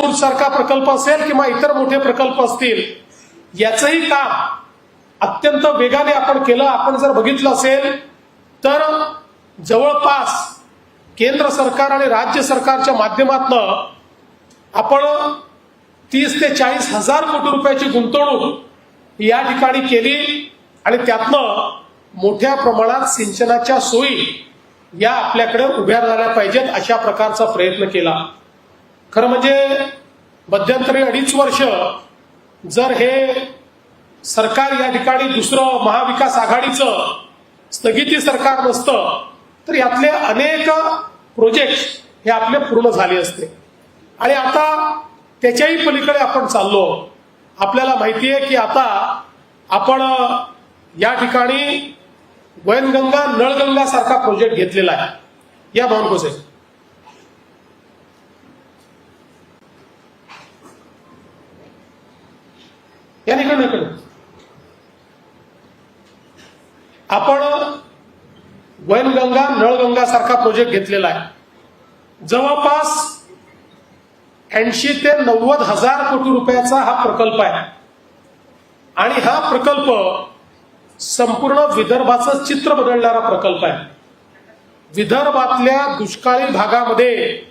सारखा प्रकल्प असेल किंवा इतर मोठे प्रकल्प असतील याचंही काम अत्यंत वेगाने आपण केलं. आपण जर बघितलं असेल तर जवळपास केंद्र सरकार आणि राज्य सरकारच्या माध्यमातनं आपण तीस ते चाळीस हजार कोटी रुपयाची गुंतवणूक या ठिकाणी केली आणि त्यातनं मोठ्या प्रमाणात सिंचनाच्या सोयी या आपल्याकडे उभ्या राहिल्या पाहिजेत अशा प्रकारचा प्रयत्न केला. खरं म्हणजे मध्यंतरी अडीच वर्ष जर हे सरकार या ठिकाणी दुसरं महाविकास आघाडीचं स्थगिती सरकार नसतं तर यातले अनेक प्रोजेक्ट हे आपले पूर्ण झाले असते. आणि आता त्याच्याही पलीकडे आपण चाललो. आपल्याला माहिती आहे की आता आपण या ठिकाणी वैनगंगा नळगंगा सारखा प्रोजेक्ट घेतलेला आहे. या भावनकोस या ठिकाणाकडे आपण वैनगंगा नळगंगा सारखा प्रोजेक्ट घेतलेला आहे. जवळपास ऐंशी ते नव्वद हजार कोटी रुपयाचा हा प्रकल्प आहे. आणि हा प्रकल्प संपूर्ण विदर्भाचं चित्र बदलणारा प्रकल्प आहे. विदर्भातल्या दुष्काळी भागामध्ये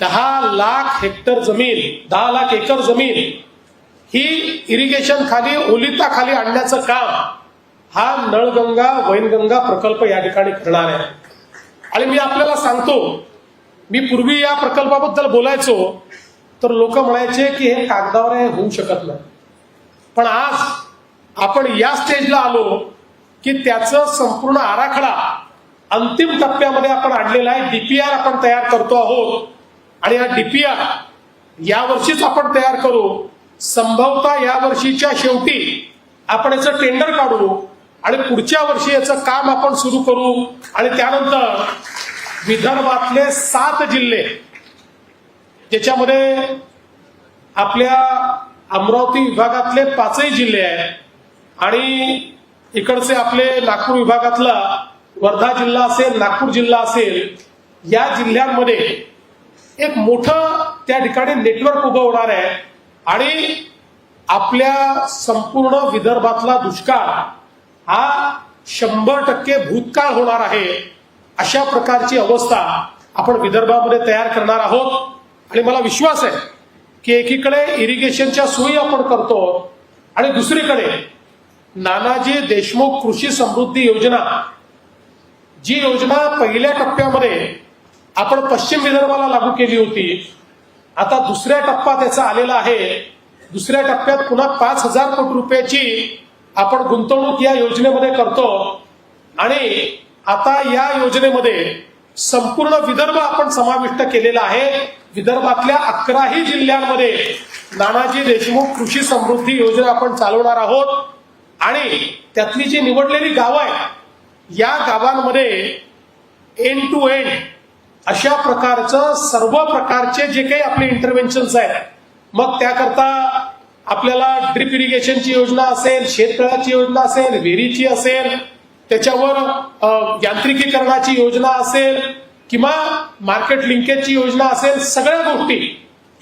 दहा लाख हेक्टर जमीन दहा लाख एकर जमीन ही इरिगेशन खाली ओलिता खाली आणण्याचं काम हा नळगंगा वैनगंगा प्रकल्प या ठिकाणी करणार आहे. आणि मी आपल्याला सांगतो मी पूर्वी या प्रकल्पाबद्दल बोलायचो तर लोक म्हणायचे की हे कागदावर हे होऊ शकत नाही. पण आज आपण या स्टेजला आलो की त्याचं संपूर्ण आराखडा अंतिम टप्प्यामध्ये आपण आणलेला आहे. डीपीआर आपण तयार करतो आहोत. आणि हा डीपीआर यावर्षीच आपण तयार करू. संभवतः या वर्षीच्या शेवटी आपण याचं टेंडर काढू आणि पुढच्या वर्षी याचं काम आपण सुरू करू. आणि त्यानंतर विदर्भातले सात जिल्हे ज्याच्यामध्ये आपल्या अमरावती विभागातले पाचही जिल्हे आहेत आणि इकडचे आपले नागपूर विभागातला वर्धा जिल्हा असेल नागपूर जिल्हा असेल या जिल्ह्यांमध्ये एक मोठं त्या ठिकाणी नेटवर्क उभं होणार आहे. आणि आपल्या संपूर्ण विदर्भातला दुष्काळ हा शंभर टक्के भूतकाळ होणार आहे अशा प्रकारची अवस्था आपण विदर्भामध्ये तयार करणार आहोत. आणि मला विश्वास आहे की एकीकडे इरिगेशनच्या सोयी आपण करतो आणि दुसरीकडे नानाजी देशमुख कृषी समृद्धी योजना जी योजना पहिल्या टप्प्यामध्ये आपण पश्चिम विदर्भाला लागू केली होती. आता दुसऱ्या टप्पा त्याचा आलेला आहे. दुसऱ्या टप्प्यात पुन्हा पाच हजार कोटी रुपयाची आपण गुंतवणूक या योजनेमध्ये करतो. आणि आता या योजनेमध्ये संपूर्ण विदर्भ आपण समाविष्ट केलेला आहे. विदर्भातल्या अकराही जिल्ह्यांमध्ये नानाजी देशमुख कृषी समृद्धी योजना आपण चालवणार आहोत. आणि त्यातली जी निवडलेली गावं आहेत या गावांमध्ये एंड टू एंड अशा प्रकारचं सर्व प्रकारचे जे काही आपले इंटरव्हेन्शन्स आहेत मग त्याकरता आपल्याला ड्रिप इरिगेशनची योजना असेल शेततळाची योजना असेल विहिरीची असेल त्याच्यावर यांत्रिकीकरणाची योजना असेल किंवा मार्केट लिंकेजची योजना असेल सगळ्या गोष्टी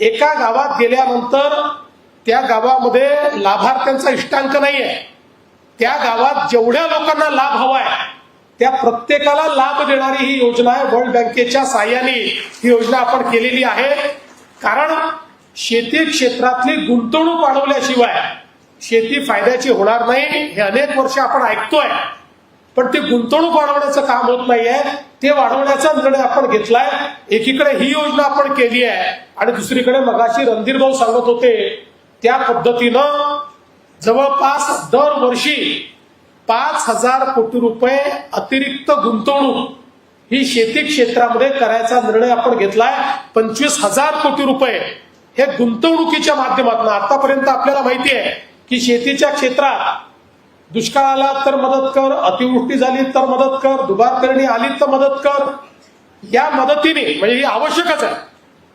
एका गावात गेल्यानंतर त्या गावामध्ये लाभार्थ्यांचा इष्टांक नाही आहे त्या गावात जेवढ्या लोकांना लाभ हवाय त्या प्रत्येकाला लाभ देणारी ही योजना आहे. वर्ल्ड बँकेच्या साह्याने ही योजना आपण केलेली आहे. कारण शेती क्षेत्रातली गुंतवणूक वाढवल्याशिवाय शेती फायद्याची होणार नाही हे अनेक वर्ष आपण ऐकतोय. पण ते गुंतवणूक वाढवण्याचं काम होत नाहीये. ते वाढवण्याचा निर्णय आपण घेतलाय. एकीकडे ही योजना आपण केली आहे आणि दुसरीकडे मगाशी रणधीर भाऊ सांगत होते त्या पद्धतीनं जवळपास दरवर्षी पाच हजार कोटी रुपये अतिरिक्त गुंतवणूक ही शेती क्षेत्रामध्ये करायचा निर्णय आपण घेतलाय. पंचवीस हजार कोटी रुपये हे गुंतवणुकीच्या माध्यमातून आतापर्यंत आपल्याला माहिती आहे की शेतीच्या क्षेत्रात दुष्काळ आला तर मदत कर अतिवृष्टी झाली तर मदत कर दुबार करणी आली तर मदत कर. या मदतीने म्हणजे ही आवश्यकच आहे.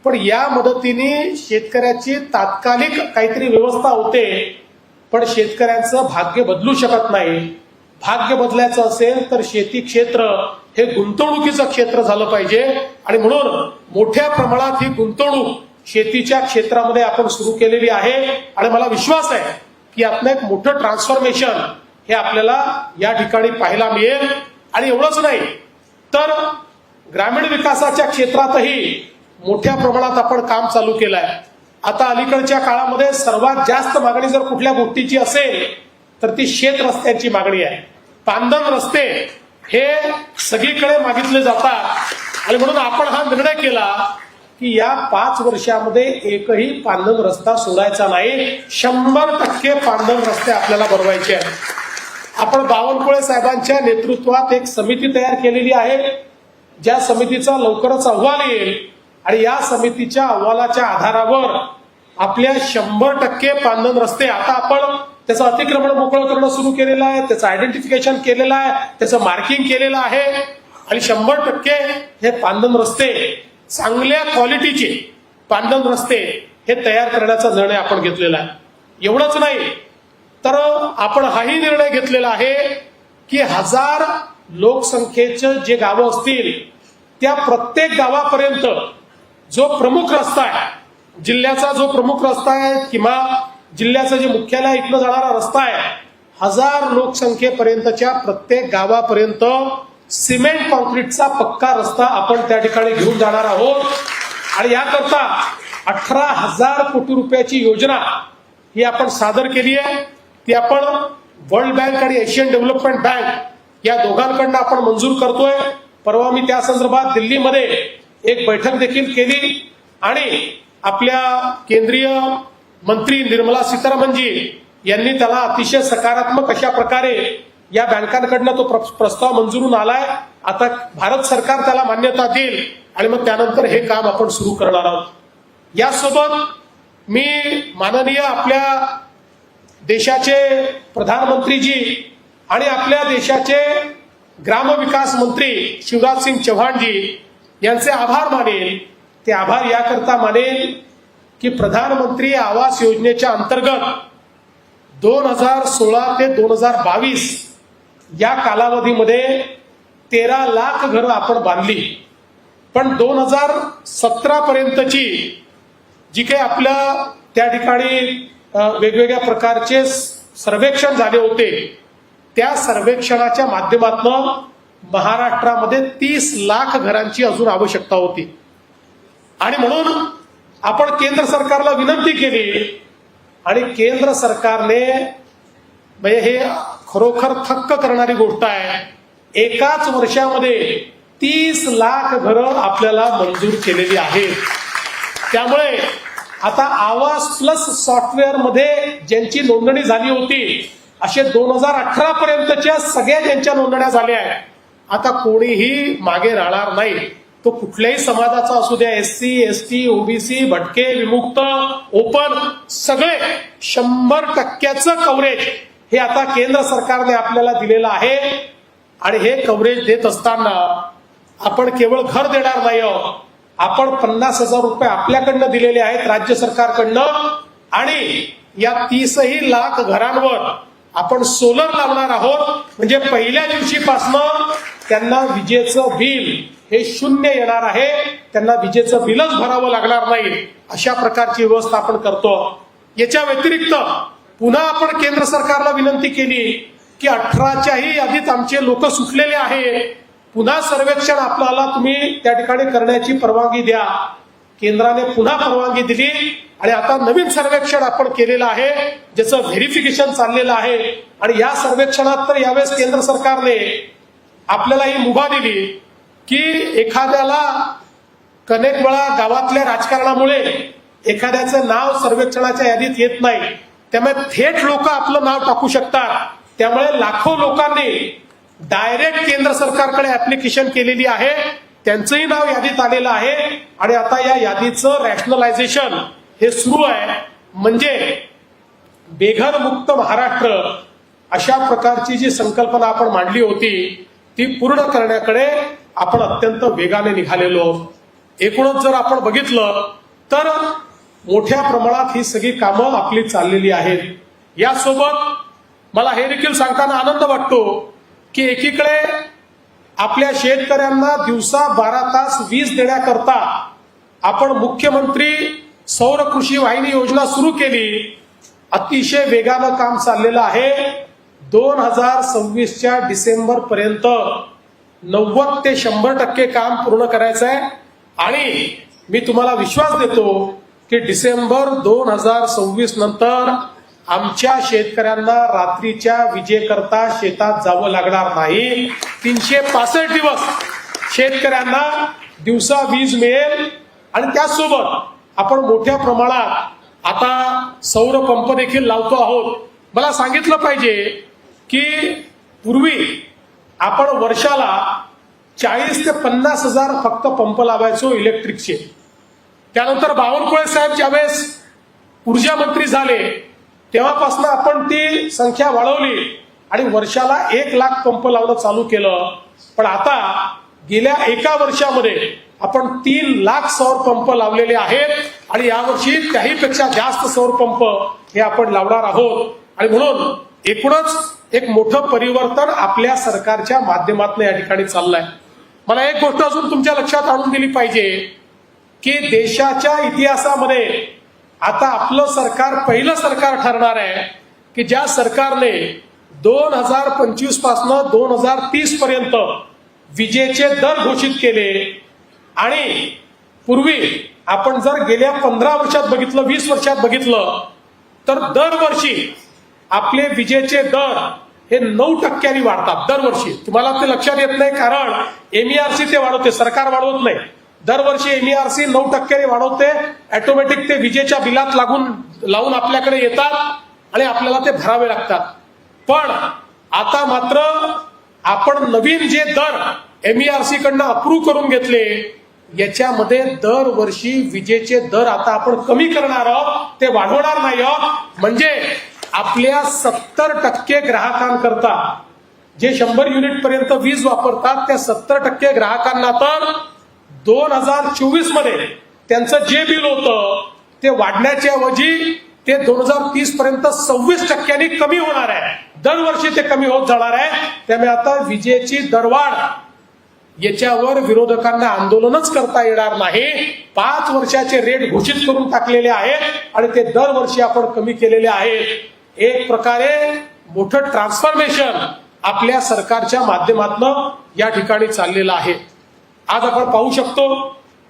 पण या मदतीने शेतकऱ्याची तात्कालिक काहीतरी व्यवस्था होते. पण शेतकऱ्यांचं भाग्य बदलू शकत नाही. भाग्य बदलायचं असेल तर शेती क्षेत्र हे गुंतवणुकीचं क्षेत्र झालं पाहिजे. आणि म्हणून मोठ्या प्रमाणात ही गुंतवणूक शेतीच्या क्षेत्रामध्ये आपण सुरू केलेली आहे. आणि मला विश्वास आहे की यातनं एक मोठं ट्रान्सफॉर्मेशन हे आपल्याला या ठिकाणी पाहायला मिळेल. आणि एवढंच नाही तर ग्रामीण विकासाच्या क्षेत्रातही मोठ्या प्रमाणात आपण काम चालू केलं आहे आता अलीकडच्या काळामध्ये सर्वात जास्त मागणी जर कुठल्या गोष्टीची असेल तर ती शेत रस्त्यांची मागणी आहे. पांदन रस्ते हे सगळीकडे मागितले जातात. आणि म्हणून आपण हा निर्णय केला की या पाच वर्षामध्ये एकही पांदन रस्ता सोडायचा नाही. शंभर टक्के पांदन रस्ते आपल्याला बनवायचे आहेत. आपण बावनकुळे साहेबांच्या नेतृत्वात एक समिती तयार केलेली आहे. ज्या समितीचा लवकरच अहवाल येईल. आणि या समितीच्या अहवालाच्या आधारावर आपल्या शंभर टक्के पानधन रस्ते आता आपण त्याचं अतिक्रमण मोकळं करणं सुरू केलेलं आहे त्याचं आयडेंटिफिकेशन केलेलं आहे त्याचं मार्किंग केलेलं आहे. आणि शंभर टक्के हे पानधन रस्ते चांगल्या क्वालिटीचे पानधन रस्ते हे तयार करण्याचा निर्णय आपण घेतलेला आहे. एवढंच नाही तर आपण हाही निर्णय घेतलेला आहे की हजार लोकसंख्येचं जे गावं असतील त्या प्रत्येक गावापर्यंत जो प्रमुख रस्ता आहे जिल्ह्याचा जो प्रमुख रस्ता आहे किंवा जिल्ह्याचं जे मुख्यालय इथलं जाणारा रस्ता आहे हजार लोकसंख्येपर्यंतच्या प्रत्येक गावापर्यंत सिमेंट कॉन्क्रीटचा पक्का रस्ता आपण त्या ठिकाणी घेऊन जाणार आहोत. आणि याकरता अठरा हजार कोटी रुपयाची योजना ही आपण सादर केली आहे. ती आपण वर्ल्ड बँक आणि एशियन डेव्हलपमेंट बँक या दोघांकडनं आपण मंजूर करतोय. परवा मी त्या संदर्भात दिल्लीमध्ये एक बैठक देखील केली आणि आपल्या केंद्रीय मंत्री निर्मला सीतारामनजी यांनी त्याला अतिशय सकारात्मक अशा प्रकारे या बँकांकडनं तो प्र- प्रस्ताव मंजूरून आलाय आता भारत सरकार त्याला मान्यता देईल आणि मग त्यानंतर हे काम आपण सुरू करणार आहोत. यासोबत मी माननीय आपल्या देशाचे प्रधानमंत्रीजी आणि आपल्या देशाचे ग्रामविकास मंत्री शिवराज सिंग चौहानजी यांचे आभार मानेल ते आभार याकरता मानेल की प्रधानमंत्री आवास योजनेच्या अंतर्गत दोन हजार सोळा ते दोन हजार बावीस या कालावधीमध्ये तेरा लाख घरं आपण बांधली. पण दोन हजार सतरा पर्यंतची जी काही आपल्या त्या ठिकाणी वेगवेगळ्या प्रकारचे स- सर्वेक्षण झाले होते त्या सर्वेक्षणाच्या माध्यमातून महाराष्ट्रामध्ये तीस लाख घरांची अजून आवश्यकता होती. आणि म्हणून आपण केंद्र सरकारला विनंती केली आणि केंद्र सरकारने म्हणजे हे खरोखर थक्क करणारी गोष्ट आहे. एकाच वर्षामध्ये तीस लाख घरं आपल्याला मंजूर केलेली आहेत. त्यामुळे आता आवाज प्लस सॉफ्टवेअरमध्ये ज्यांची नोंदणी झाली होती असे दोन हजार अठरा पर्यंतच्या सगळ्या ज्यांच्या नोंदण्या झाल्या आहेत आता कोणीही मागे राहणार नाही. तो कुठल्याही समाजाचा असू द्या S C S T OBC भटके विमुक्त ओपन सगळे शंभर टक्क्याचं कव्हरेज हे आता केंद्र सरकारने आपल्याला दिलेलं आहे. आणि हे कव्हरेज देत असताना आपण केवळ घर देणार नाही आपण पन्नास हजार रुपये आपल्याकडनं दिलेले आहेत राज्य सरकारकडनं. आणि या तीसही लाख घरांवर आपण सोलर लावणार आहोत. म्हणजे पहिल्या दिवशीपासनं त्यांना विजेचं बिल हे शून्य येणार आहे. त्यांना विजेचं बिलच भरावं लागणार नाही. अशा प्रकारची व्यवस्था आपण करतो. याच्या व्यतिरिक्त पुन्हा आपण केंद्र सरकारला विनंती केली की अठराच्याही यादीत आमचे लोक सुटलेले आहेत. पुन्हा सर्वेक्षण आपल्याला तुम्ही त्या ठिकाणी करण्याची परवानगी द्या. केंद्राने पुन्हा परवानगी दिली आणि आता नवीन सर्वेक्षण आपण केलेलं आहे ज्याचं व्हेरिफिकेशन चाललेलं आहे. आणि या सर्वेक्षणात तर यावेळेस केंद्र सरकारने आपल्याला ही मुभा दिली की एखाद्याला कनेक वेळा गावातल्या राजकारणामुळे एखाद्याचं नाव सर्वेक्षणाच्या यादीत येत नाही. त्यामुळे थेट लोक आपलं नाव टाकू शकतात. त्यामुळे लाखो लोकांनी डायरेक्ट केंद्र सरकारकडे ऍप्लिकेशन केलेली आहे. त्यांचंही नाव यादीत आलेलं आहे. आणि आता या यादीचं रॅशनलायझेशन हे सुरू आहे. म्हणजे बेघर मुक्त महाराष्ट्र अशा प्रकारची जी संकल्पना आपण मांडली होती ती पूर्ण करण्याकडे आपण अत्यंत वेगाने निघालेलो. एकूणच जर आपण बघितलं तर मोठ्या प्रमाणात ही सगळी कामं आपली चाललेली आहेत. यासोबत मला हे देखील सांगताना आनंद वाटतो की एकीकडे आपल्या शेतकऱ्यांना दिवसा बारा तास वीज देण्याकरता आपण मुख्यमंत्री सौर कृषी वाहिनी योजना सुरू केली. अतिशय वेगानं काम चाललेलं आहे. दोन हजार सव्वीसच्या डिसेंबर पर्यंत नव्वद ते शंभर टक्के काम पूर्ण करायचं आहे आणि मी तुम्हाला विश्वास देतो की डिसेंबर दोन हजार सव्वीस नंतर आमच्या शेतकऱ्यांना रात्रीच्या विजेकरता शेतात जावं लागणार नाही. तीनशे पासष्ट दिवस शेतकऱ्यांना दिवसा वीज मिळेल. आणि त्याचसोबत आपण मोठ्या प्रमाणात आता सौर पंप देखील लावतो आहोत. मला सांगितलं पाहिजे की पूर्वी आपण वर्षाला चाळीस ते पन्नास हजार फक्त पंप लावायचो इलेक्ट्रिकचे. त्यानंतर बावनकुळे साहेब ज्यावेळेस ऊर्जा मंत्री झाले तेव्हापासून आपण ती संख्या वाढवली आणि वर्षाला एक लाख पंप लावणं चालू केलं. पण आता गेल्या एका वर्षामध्ये आपण तीन लाख सौर पंप लावलेले आहेत आणि यावर्षी त्याहीपेक्षा जास्त सौर पंप हे आपण लावणार आहोत. आणि म्हणून एकूणच एक मोठं परिवर्तन आपल्या सरकारच्या माध्यमातून या ठिकाणी चाललंय. मला एक गोष्ट अजून तुमच्या लक्षात आणून दिली पाहिजे की देशाच्या इतिहासामध्ये आता आपलं सरकार पहिलं सरकार ठरणार आहे की ज्या सरकारने दोन हजार पंचवीस पासनं दोन हजार तीस पर्यंत विजेचे दर घोषित केले आणि पूर्वी आपण जर गेल्या पंधरा वर्षात बघितलं वीस वर्षात बघितलं तर दरवर्षी आपले विजेचे दर हे नऊ टक्क्यांनी वाढतात दरवर्षी. तुम्हाला ते लक्षात येत नाही कारण एमईआरसी ते वाढवते सरकार वाढवत नाही. दरवर्षी एमईआरसी नऊ टक्क्याने वाढवते. ऑटोमॅटिक ते विजेच्या बिलात लागून लावून आपल्याकडे येतात आणि आपल्याला ते भरावे लागतात. पण आता मात्र आपण नवीन जे दर एमईआरसी कडनं अप्रूव्ह करून घेतले याच्यामध्ये दरवर्षी विजेचे दर आता आपण कमी करणार आहोत ते वाढवणार नाही आहोत. म्हणजे आपल्या सत्तर टक्के ग्राहकांकरता जे शंभर युनिट पर्यंत वीज वापरतात त्या सत्तर टक्के ग्राहकांना तर दोन हजार चोवीसमध्ये त्यांचं जे बिल होतं ते वाढण्याच्या ऐवजी ते दोन हजार तीस पर्यंत सव्वीस टक्क्यांनी कमी होणार आहे. दरवर्षी ते कमी होत जाणार आहे. त्यामुळे आता विजेची दरवाढ याच्यावर विरोधकांना आंदोलनच करता येणार नाही. पाच वर्षाचे रेट घोषित करून टाकलेले आहेत आणि ते दरवर्षी आपण कमी केलेले आहेत. एक प्रकारे मोठं ट्रान्सफॉर्मेशन आपल्या सरकारच्या माध्यमातून या ठिकाणी चाललेलं आहे. आज आपण पाहू शकतो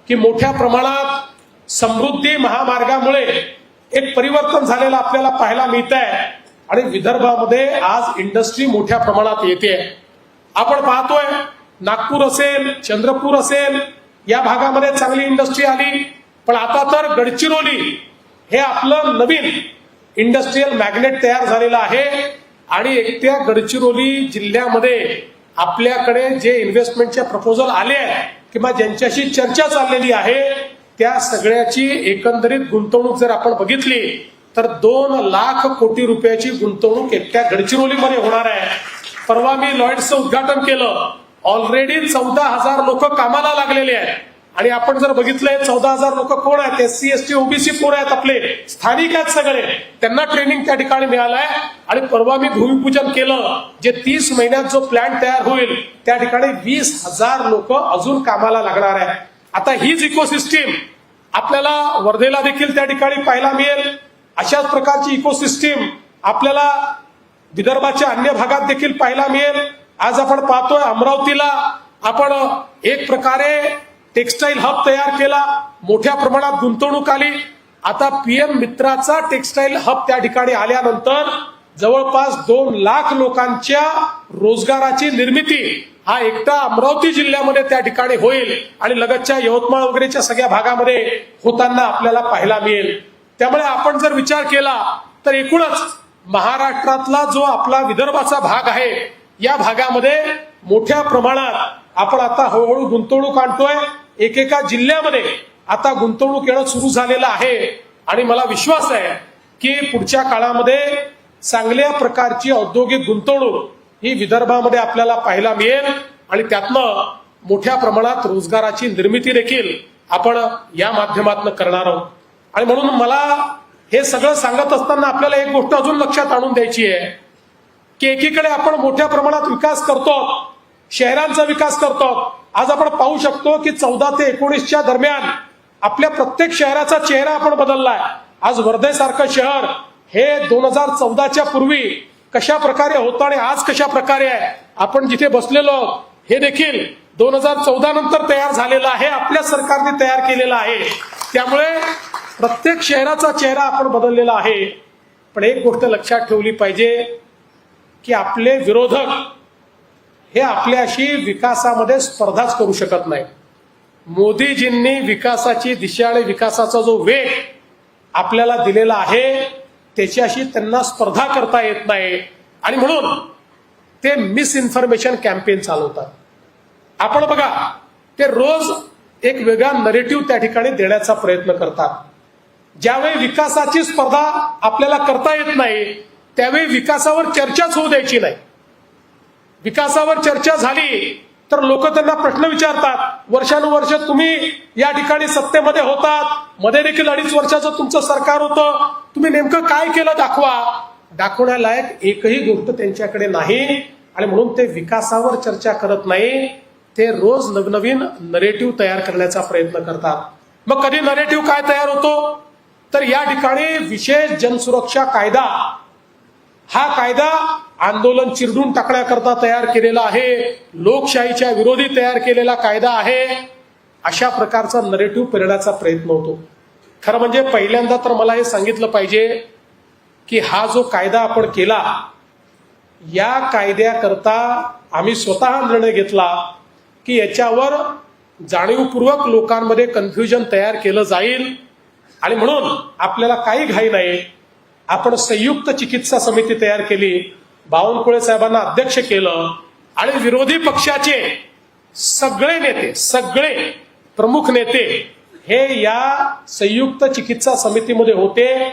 की मोठ्या प्रमाणात समृद्धी महामार्गामुळे एक परिवर्तन झालेलं आपल्याला पाहायला मिळत आहे आणि विदर्भामध्ये आज इंडस्ट्री मोठ्या प्रमाणात येते. आपण पाहतोय नागपूर असेल चंद्रपूर असेल या भागामध्ये चांगली इंडस्ट्री आली. पण आता तर गडचिरोली हे आपलं नवीन इंडस्ट्रीयल मॅग्नेट तयार झालेलं आहे. आणि एकट्या गडचिरोली जिल्ह्यामध्ये आपल्याकडे जे इन्व्हेस्टमेंटचे प्रपोजल आले आहेत किंवा ज्यांच्याशी चर्चा चाललेली आहे त्या सगळ्याची एकंदरीत गुंतवणूक जर आपण बघितली तर दोन लाख कोटी रुपयाची गुंतवणूक एकट्या गडचिरोलीमध्ये होणार आहे. परवा मी लॉयड्सचं उद्घाटन केलं. ऑलरेडी चौदा हजार लोक कामाला लागलेले आहेत. आणि आपण जर बघितलंय चौदा हजार लोक कोण आहेत? S C S T OBC कोण आहेत आपले? स्थानिक आहेत सगळे. त्यांना ट्रेनिंग त्या ठिकाणी मिळालंय. आणि परवा मी भूमिपूजन केलं जे तीस महिन्यात जो प्लॅन तयार होईल त्या ठिकाणी वीस हजार लोक अजून कामाला लागणार आहे आता हीच इकोसिस्टीम आपल्याला वर्धेला देखील त्या ठिकाणी पाहायला मिळेल. अशाच प्रकारची इकोसिस्टीम आपल्याला विदर्भाच्या अन्य भागात देखील पाहायला मिळेल. आज आपण पाहतोय अमरावतीला आपण एक प्रकारे टेक्सटाईल हब तयार केला मोठ्या प्रमाणात गुंतवणूक आली. आता पीएम मित्राचा टेक्सटाईल हब त्या ठिकाणी आल्यानंतर जवळपास दोन लाख लोकांच्या रोजगाराची निर्मिती हा एकटा अमरावती जिल्ह्यामध्ये त्या ठिकाणी होईल आणि लगतच्या यवतमाळ वगैरेच्या सगळ्या भागामध्ये होताना आपल्याला पाहायला मिळेल. त्यामुळे आपण जर विचार केला तर एकूणच महाराष्ट्रातला जो आपला विदर्भाचा भाग आहे या भागामध्ये मोठ्या प्रमाणात आपण आता हळूहळू गुंतवणूक आणतोय. एकेका जिल्ह्यामध्ये आता गुंतवणूक येणं सुरू झालेलं आहे. आणि मला विश्वास आहे की पुढच्या काळामध्ये चांगल्या प्रकारची औद्योगिक गुंतवणूक ही विदर्भामध्ये आपल्याला पाहायला मिळेल आणि त्यातनं मोठ्या प्रमाणात रोजगाराची निर्मिती देखील आपण या माध्यमातून करणार आहोत. आणि म्हणून मला हे सगळं सांगत असताना आपल्याला एक गोष्ट अजून लक्षात आणून द्यायची आहे की एकीकडे आपण मोठ्या प्रमाणात विकास करतो शहरांचा विकास करतो आज आपण पाहू शकतो की चौदा ते एकोणीसच्या दरम्यान आपल्या प्रत्येक शहराचा चेहरा आपण बदललाय. आज वर्धेसारखं शहर हे दोन हजार चौदाच्या पूर्वी कशा प्रकारे होतं आणि आज कशा प्रकारे आहे? आपण जिथे बसलेलो हे देखील दोन हजार चौदा नंतर तयार झालेलं आहे आपल्या सरकारने तयार केलेलं आहे. त्यामुळे प्रत्येक शहराचा चेहरा आपण बदललेला आहे. पण एक गोष्ट लक्षात ठेवली पाहिजे की आपले विरोधक हे आपल्याशी विकासामध्ये स्पर्धाच करू शकत नाही. मोदीजींनी विकासाची दिशा आणि विकासाचा जो वेग आपल्याला दिलेला आहे त्याच्याशी त्यांना स्पर्धा करता येत नाही. आणि म्हणून ते मिस इन्फॉर्मेशन कॅम्पेन चालवतात. आपण बघा ते रोज एक वेगळा नरेटिव्ह त्या ठिकाणी देण्याचा प्रयत्न करतात. ज्यावेळी विकासाची स्पर्धा आपल्याला करता येत नाही त्यावेळी विकासावर चर्चाच होऊ द्यायची नाही. विकासावर चर्चा झाली तर लोक त्यांना प्रश्न विचारतात. वर्षानुवर्ष तुम्ही या ठिकाणी सत्तेमध्ये होतात. मध्ये देखील अडीच वर्षाचं तुमचं सरकार होतं. तुम्ही नेमकं काय केलं दाखवा. दाखवण्यालायक एकही गोष्ट त्यांच्याकडे नाही. आणि म्हणून ते विकासावर चर्चा करत नाही. ते रोज नवनवीन नरेटिव्ह तयार करण्याचा प्रयत्न करतात. मग कधी नरेटिव्ह काय तयार होतो? तर या ठिकाणी विशेष जनसुरक्षा कायदा हा कायदा आंदोलन चिरडून टाकण्याकरता तयार केलेला आहे. लोकशाहीच्या विरोधी तयार केलेला कायदा आहे. अशा प्रकारचा नरेटिव्ह पेरण्याचा प्रयत्न होतो. खरं म्हणजे पहिल्यांदा तर मला हे सांगितलं पाहिजे की हा जो कायदा आपण केला या कायद्याकरता आम्ही स्वतः निर्णय घेतला की याच्यावर जाणीवपूर्वक लोकांमध्ये कन्फ्युजन तयार केलं जाईल. आणि म्हणून आपल्याला काही घाई नाही. आपण संयुक्त चिकित्सा समिती तयार केली बावनकुळे साहेबांना अध्यक्ष केलं आणि विरोधी पक्षाचे सगळे नेते सगळे प्रमुख नेते हे या संयुक्त चिकित्सा समितीमध्ये होते.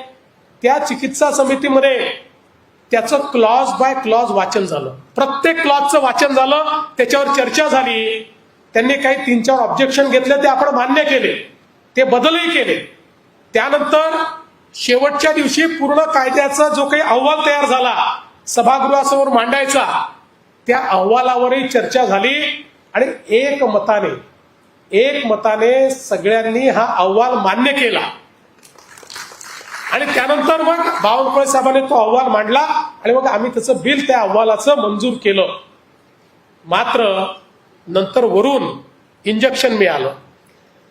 त्या चिकित्सा समितीमध्ये त्याचं क्लॉज बाय क्लॉज वाचन झालं. प्रत्येक क्लॉजचं वाचन झालं त्याच्यावर चर्चा झाली. त्यांनी काही तीन चार ऑब्जेक्शन घेतले ते आपण मान्य केले. ते बदलही केले. त्यानंतर शेवटच्या दिवशी पूर्ण कायद्याचा जो काही अहवाल तयार झाला सभागृहासमोर मांडायचा त्या अहवालावरही चर्चा झाली आणि एक मताने एक मताने सगळ्यांनी हा अहवाल मान्य केला. आणि त्यानंतर मग बावनकुळे साहेबांनी तो अहवाल मांडला आणि मग आम्ही त्याचं बिल त्या अहवालाचं मंजूर केलं. मात्र नंतर वरून इंजेक्शन मिळालं.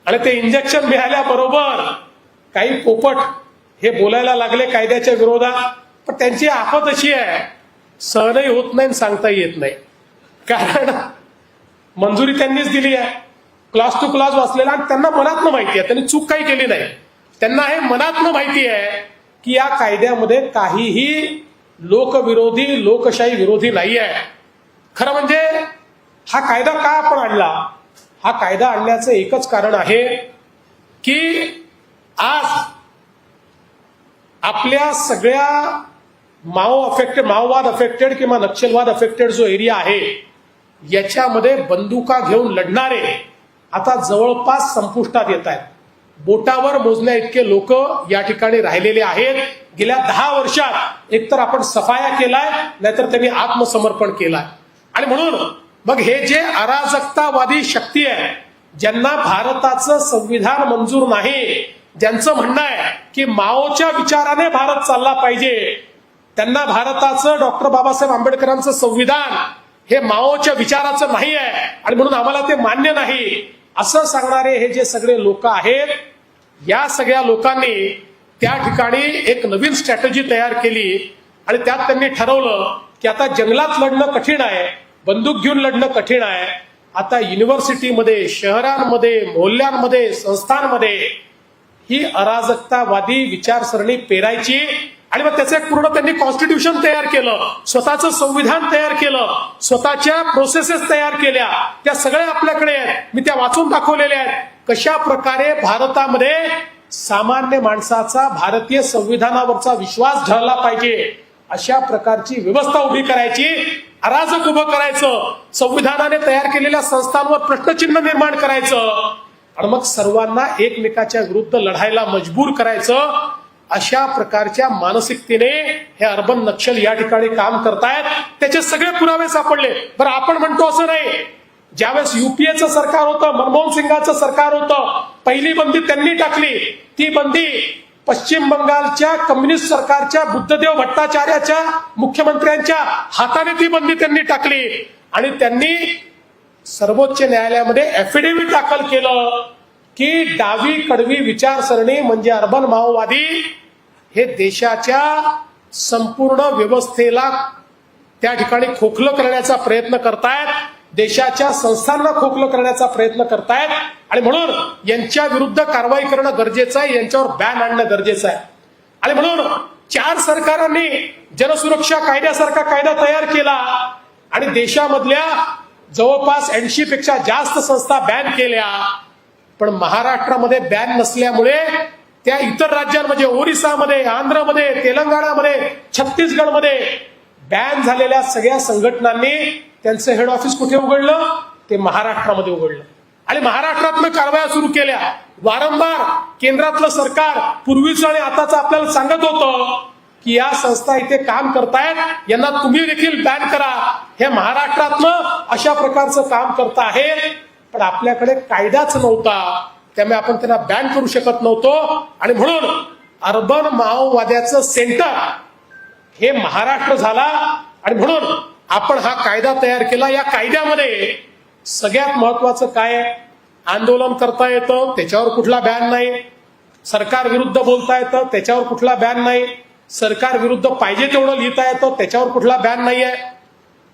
आणि ते इंजेक्शन मिळाल्याबरोबर काही पोपट हे बोलायला लागले कायद्याच्या विरोधात. पण त्यांची आफत अशी आहे सहनही होत नाही आणि सांगता येत नाही. कारण मंजुरी त्यांनीच दिली आहे. क्लास टू क्लास वाचलेला आणि त्यांना मनातनं माहिती आहे. त्यांनी चूक काही केली नाही. त्यांना हे मनातनं माहिती आहे की या कायद्यामध्ये काहीही लोकविरोधी लोकशाही विरोधी नाही आहे. खरं म्हणजे हा कायदा का आपण आणला? हा कायदा आणण्याचं एकच कारण आहे की आज आपल्या सगळ्या माओ अफेक्टेड माओवाद अफेक्टेड किंवा नक्षलवाद अफेक्टेड जो एरिया आहे याच्यामध्ये बंदुका घेऊन लढणारे आता जवळपास संपुष्टात येत आहेत. बोटावर मोजण्या इतके लोक या ठिकाणी राहिलेले आहेत. गेल्या दहा वर्षात एकतर आपण सफाया केलाय नाहीतर त्यांनी आत्मसमर्पण केलाय. आणि म्हणून मग हे जे अराजकतावादी शक्ती आहे ज्यांना भारताचं संविधान मंजूर नाही ज्यांचं म्हणणं आहे की माओच्या विचाराने भारत चालला पाहिजे. त्यांना भारताचं डॉक्टर बाबासाहेब आंबेडकरांचं संविधान हे माओच्या विचाराचं नाही आहे. आणि म्हणून आम्हाला ते मान्य नाही. असं सांगणारे हे जे सगळे लोक आहेत या सगळ्या लोकांनी त्या ठिकाणी एक नवीन स्ट्रॅटेजी तयार केली. आणि त्यात त्यांनी ठरवलं की आता जंगलात लढणं कठीण आहे बंदूक घेऊन लढणं कठीण आहे. आता युनिव्हर्सिटीमध्ये शहरांमध्ये मोहल्ल्यांमध्ये संस्थांमध्ये ही अराजकतावादी विचारसरणी पेरायची आणि मग त्याचं एक पूर्ण त्यांनी कॉन्स्टिट्यूशन तयार केलं. स्वतःचं संविधान तयार केलं. स्वतःच्या प्रोसेसेस तयार केल्या. त्या सगळ्या आपल्याकडे आहेत. मी त्या वाचून दाखवलेल्या आहेत. कशा प्रकारे भारतामध्ये सामान्य माणसाचा भारतीय संविधानावरचा विश्वास ढळला पाहिजे अशा प्रकारची व्यवस्था उभी करायची अराजक उभं करायचं संविधानाने तयार केलेल्या संस्थांवर प्रश्नचिन्ह निर्माण करायचं आणि मग सर्वांना एकमेकाच्या विरुद्ध लढायला मजबूर करायचं अशा प्रकारच्या मानसिकतेने हे अर्बन नक्षल या ठिकाणी काम करतायत. त्याचे सगळे पुरावे सापडले. बरं आपण म्हणतो असं नाही. ज्यावेळेस युपीएचं सरकार होतं मनमोहन सिंगाचं सरकार होतं पहिली बंदी त्यांनी टाकली. ती बंदी पश्चिम बंगालच्या कम्युनिस्ट सरकारच्या बुद्धदेव भट्टाचार्याच्या मुख्यमंत्र्यांच्या हाताने ती बंदी त्यांनी टाकली. आणि त्यांनी सर्वोच्च न्यायालयामध्ये एफिडेव्हिट दाखल केलं की डावी कडवी विचारसरणी म्हणजे अर्बन माओवादी हे देशाच्या संपूर्ण व्यवस्थेला त्या ठिकाणी खोखलं करण्याचा प्रयत्न करतायत देशाच्या संस्थांना खोखलं करण्याचा प्रयत्न करतायत आणि म्हणून यांच्या विरुद्ध कारवाई करणं गरजेचं आहे यांच्यावर बॅन आणणं गरजेचं आहे. आणि म्हणून चार सरकारांनी जनसुरक्षा कायद्यासारखा कायदा तयार केला आणि देशामधल्या जवळपास ऐंशी पेक्षा जास्त संस्था बॅन केल्या. पण महाराष्ट्रामध्ये बॅन नसल्यामुळे त्या इतर राज्यांमध्ये ओरिसामध्ये आंध्रमध्ये तेलंगणामध्ये छत्तीसगडमध्ये बॅन झालेल्या सगळ्या संघटनांनी त्यांचं हेड ऑफिस कुठे उघडलं? ते महाराष्ट्रामध्ये उघडलं. आणि महाराष्ट्रातनं कारवाया सुरू केल्या. वारंवार केंद्रातलं सरकार पूर्वीचं आणि आताचं आपल्याला सांगत होतं की या संस्था इथे काम करतायत यांना तुम्ही देखील बॅन करा. हे महाराष्ट्रातनं अशा प्रकारचं काम करत आहेत. पण आपल्याकडे कायदाच नव्हता. त्यामुळे आपण त्यांना बॅन करू शकत नव्हतो. आणि म्हणून अर्बन माओवाद्याचं सेंटर हे महाराष्ट्र झाला. आणि म्हणून आपण हा कायदा तयार केला. या कायद्यामध्ये सगळ्यात महत्वाचं काय? आंदोलन करता येतं त्याच्यावर कुठला बॅन नाही. सरकार विरुद्ध बोलता येतं त्याच्यावर कुठला बॅन नाही. सरकार विरुद्ध पाहिजे तेवढं लिहिता येतं त्याच्यावर कुठला बॅन नाही आहे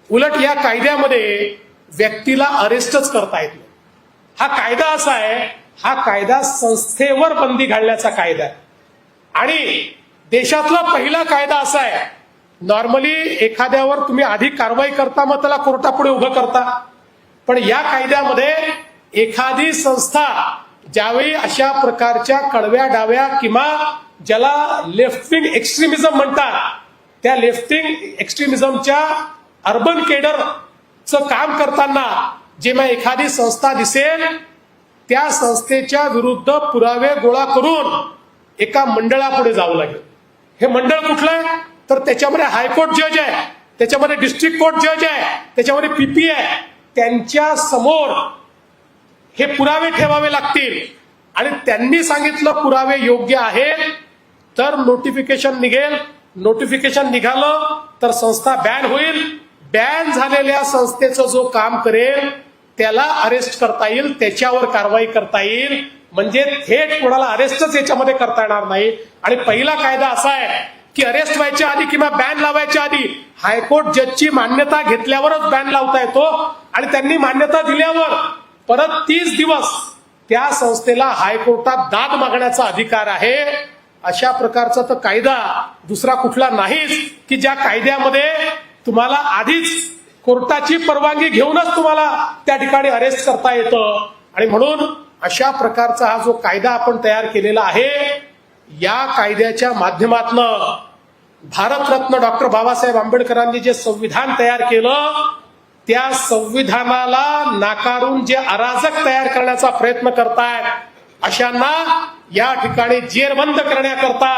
उलट या कायद्यामध्ये व्यक्तीला अरेस्टच करता येत नाही. हा कायदा असा आहे हा कायदा संस्थेवर बंदी घालण्याचा कायदा आहे. आणि देशातला पहिला कायदा असा आहे नॉर्मली एखाद्यावर तुम्ही आधी कारवाई करता मग त्याला कोर्टापुढे उभं करता. पण या कायद्यामध्ये एखादी संस्था ज्यावेळी अशा प्रकारच्या कडव्या डाव्या किंवा ज्याला लेफ्ट विंग एक्स्ट्रीमिझम म्हणतात त्या लेफ्ट विंग एक्स्ट्रीमिझमच्या अर्बन केडरचं काम करताना जेव्हा एखादी संस्था दिसेल त्या संस्थेच्या विरुद्ध पुरावे गोळा करून एका मंडळापुढे जावं लागेल. हे मंडळ कुठलं आहे? तर त्याच्यामध्ये हायकोर्ट जज आहे त्याच्यामध्ये डिस्ट्रिक्ट कोर्ट जज आहे त्याच्यामध्ये पीपी आहे. त्यांच्यासमोर हे पुरावे ठेवावे लागतील. आणि त्यांनी सांगितलं पुरावे योग्य आहेत तर नोटिफिकेशन निघेल. नोटिफिकेशन निघालं तर संस्था बॅन होईल. बॅन झालेल्या संस्थेचं जो काम करेल त्याला अरेस्ट करता येईल त्याच्यावर कारवाई करता येईल. म्हणजे थेट कोणाला अरेस्टच याच्यामध्ये करता येणार नाही. आणि पहिला कायदा असा आहे की अरेस्ट व्हायच्या आधी किंवा बॅन लावायच्या आधी हायकोर्ट जजची मान्यता घेतल्यावरच बॅन लावता येतो. आणि त्यांनी मान्यता दिल्यावर परत तीस दिवस त्या संस्थेला हायकोर्टात दाद मागण्याचा अधिकार आहे. अशा प्रकारचा तर कायदा दुसरा कुठला नाहीच की ज्या कायद्यामध्ये तुम्हाला आधीच कोर्टाची परवानगी घेऊनच तुम्हाला त्या ठिकाणी अरेस्ट करता येतं. आणि म्हणून अशा प्रकारचा हा जो कायदा आपण तयार केलेला आहे या कायद्याच्या माध्यमातनं भारतरत्न डॉक्टर बाबासाहेब आंबेडकरांनी जे संविधान तयार केलं त्या संविधानाला नाकारून जे अराजक तयार करण्याचा प्रयत्न करतायत अशांना या ठिकाणी जेरबंद करण्याकरता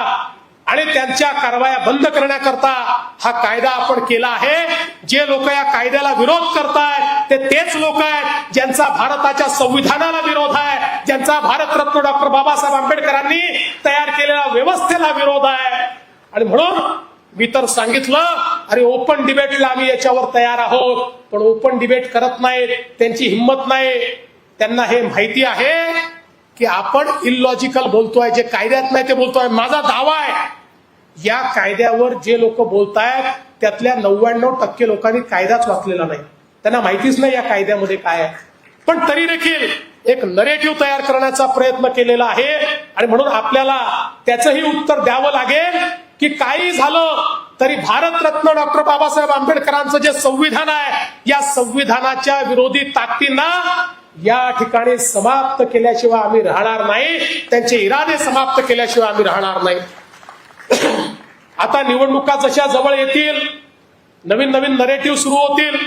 आणि त्यांच्या कारवाया बंद करण्याकरता हा कायदा आपण केला आहे. जे लोक या कायद्याला विरोध करतायत ते तेच लोक आहेत ज्यांचा भारताच्या संविधानाला विरोध आहे ज्यांचा भारतरत्न डॉक्टर बाबासाहेब आंबेडकरांनी तयार केलेल्या व्यवस्थेला विरोध आहे. आणि म्हणून मी तर सांगितलं अरे ओपन डिबेटला आम्ही याच्यावर तयार आहोत पण ओपन डिबेट करत नाहीत त्यांची हिंमत नाही. त्यांना हे माहिती आहे की आपण इलॉजिकल बोलतोय जे कायद्यात नाही ते बोलतोय. माझा दावा आहे. या कायद्यावर जे लोक बोलतायत त्यातल्या नव्याण्णव टक्के लोकांनी कायदाच वाचलेला नाही. त्यांना माहितीच नाही या कायद्यामध्ये काय आहे. पण तरी देखील एक नरेटिव्ह तयार करण्याचा प्रयत्न केलेला आहे. आणि म्हणून आपल्याला त्याचंही उत्तर द्यावं लागेल की काही झालं तरी भारतरत्न डॉक्टर बाबासाहेब आंबेडकरांचं जे संविधान आहे या संविधानाच्या विरोधी ताकदींना या ठिकाणी समाप्त केल्याशिवाय आम्ही राहणार नाही. त्यांचे इरादे समाप्त केल्याशिवाय आम्ही राहणार नाही. आता निवडणुका जशा जवळ येतील नवीन नवीन नरेटिव्ह सुरू होतील.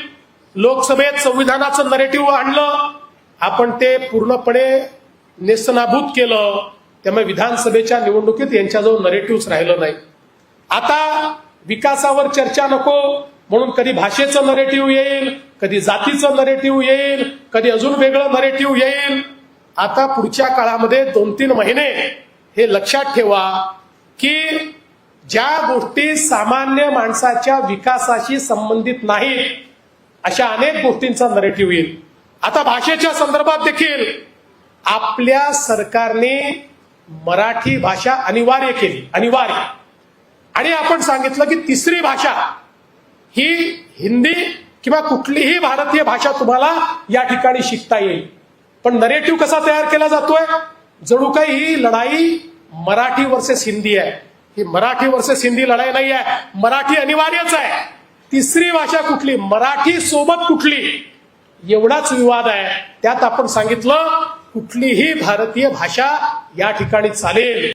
लोकसभेत संविधानाचं नरेटिव्ह आणलं. आपण ते पूर्णपणे नेस्तनाभूत केलं. त्यामुळे विधानसभेच्या निवडणुकीत यांच्याजवळ नरेटिव्ह राहिलं नाही. आता विकासावर चर्चा नको. म्हणून कधी भाषेचं नरेटिव्ह येईल कधी जातीचं नरेटिव्ह येईल कधी अजून वेगळं नरेटिव्ह येईल. आता पुढच्या काळामध्ये दोन तीन महिने हे लक्षात ठेवा की ज्या गोष्टी सामान्य माणसाच्या विकासाशी संबंधित नाहीत अशा अनेक गोष्टींचा नरेटिव्ह येईल. आता भाषेच्या संदर्भात देखील आपल्या सरकारने मराठी भाषा अनिवार्य केली अनिवार्य. आणि आपण सांगितलं की तिसरी भाषा ही हिंदी किंवा कुठलीही भारतीय भाषा तुम्हाला या ठिकाणी शिकता येईल. पण नरेटिव्ह कसा तयार केला जातोय? जणू काही ही लढाई मराठी वर्सेस हिंदी आहे. ही मराठी वर्सेस हिंदी लढाई नाही आहे. मराठी अनिवार्यच आहे. तिसरी भाषा कुठली? मराठी सोबत कुठली? एवढाच विवाद आहे. त्यात आपण सांगितलं कुठलीही भारतीय भाषा या ठिकाणी चालेल.